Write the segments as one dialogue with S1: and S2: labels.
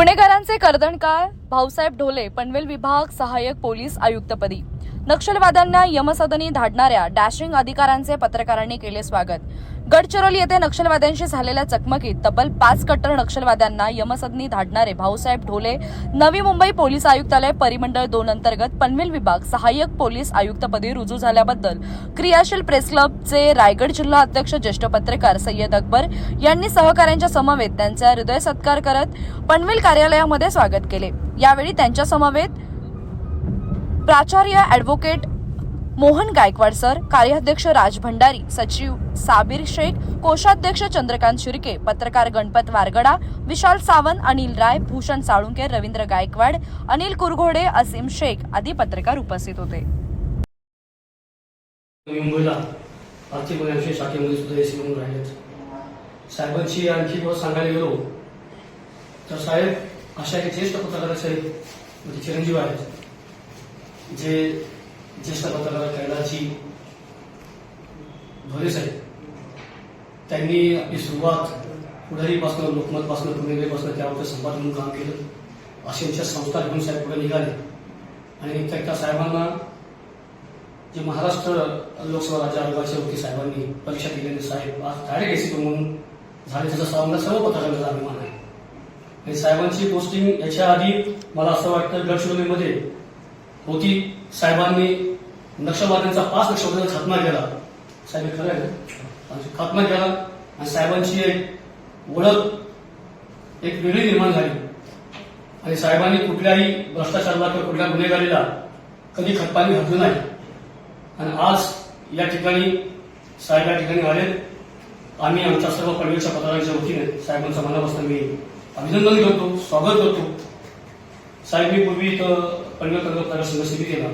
S1: पुणेकरांचे कर्दणकाळ भाऊसाहेब ढोले पनवेल विभाग सहाय्यक पोलीस आयुक्तपदी. नक्षलवाद्यांना यमसदनी धाडणाऱ्या डॅशिंग अधिकाऱ्यांचे पत्रकारांनी केले स्वागत. गडचिरोली येथे नक्षलवाद्यांशी झालेल्या चकमकीत तब्बल पाच कट्टर नक्षलवाद्यांना यमसदनी धाडणारे भाऊसाहेब ढोले नवी मुंबई पोलीस आयुक्तालय परिमंडळ दोन अंतर्गत पनवेल विभाग सहाय्यक पोलीस आयुक्तपदी रुजू झाल्याबद्दल क्रियाशील प्रेस क्लबचे रायगड जिल्हा अध्यक्ष ज्येष्ठ पत्रकार सय्यद अकबर यांनी सहकाऱ्यांच्या समवेत त्यांचा हृदय सत्कार करत पनवेल कार्यालयामध्ये स्वागत केले. यावेळी त्यांच्या समवेत प्राचार्य ॲडव्होकेट मोहन गायकवाड सर कार्याध्यक्ष राज भंडारी सचिव साबीर शेख कोषाध्यक्ष चंद्रकांत शिर्के पत्रकार गणपत वारगडा विशाल सावंत अनिल राय भूषण साळुंके रवींद्र गायकवाड अनिल कुरघोडे असीम शेख आदी पत्रकार उपस्थित होते.
S2: मुंबईला आर्थिक गुन्ह्यांच्या शाखेमध्ये सुद्धा एसी म्हणून राहिलेत. साहेबांची आणखी सांगायला गेलो तर साहेब अशा एक ज्येष्ठ पत्रकार साहेब म्हणजे चिरंजीव आहेत जे ज्येष्ठ पत्रकार कैलाची भोरे साहेब त्यांनी आपली सुरुवात पुढारीपासून लोकमतपासून पुणेपासून त्यावर संपादन म्हणून काम केलं अशी संस्था घेऊन साहेब पुढे निघाले आणि त्या साहेबांना जे महाराष्ट्र लोकसभा राज्य आयोगाचे होते साहेबांनी परीक्षा दिलेले साहेब आज डायरेक्ट एसी म्हणून झाले त्याचा सर्व पत्रकारांचा अभिमान आहे आणि साहेबांची पोस्टिंग याच्या आधी मला असं वाटतं गडचिरोलीमध्ये होती. साहेबांनी नक्षलवाद्यांचा पाच नक्षलवाद्यांचा खात्मा केला. साहेब खरं आहे खात्मा केला आणि साहेबांची एक ओळख एक वेगळी निर्माण झाली. आणि साहेबांनी कुठल्याही भ्रष्टाचाराला किंवा कुठल्या गुन्हेगारीला कधी खतपाणी घातलं नाही. आणि आज या ठिकाणी साहेब या ठिकाणी आले आम्ही आमच्या सर्व पनवेलच्या पत्रकारांच्या वतीने साहेबांचा मनापासून मी अभिनंदन करतो स्वागत करतो. साहेब मी पूर्वी इथं पनवेल पत्रकार संघ समितीला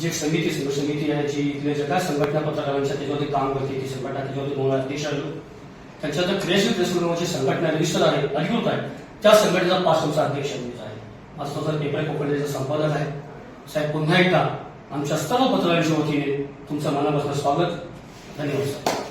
S2: जी एक समिती संघ समिती आहे जी इथल्या ज्या काय संघटना पत्रकारांच्या त्याच्यावरती काम करते ती संघटना त्याच्यावरती दोन अध्यक्ष आलो त्यांच्या तर क्रियाशील प्रेसकडून संघटना रजिस्टर आहे अधिकृत आहे. त्या संघटनेचा पाच तुमचा अध्यक्ष आहे. आज तुमचा पेपर कोकणचा संपादक आहे. साहेब पुन्हा एकदा आमच्या सर्व पत्रकारांच्या वतीने तुमचं मनापासून स्वागत. धन्यवाद साहेब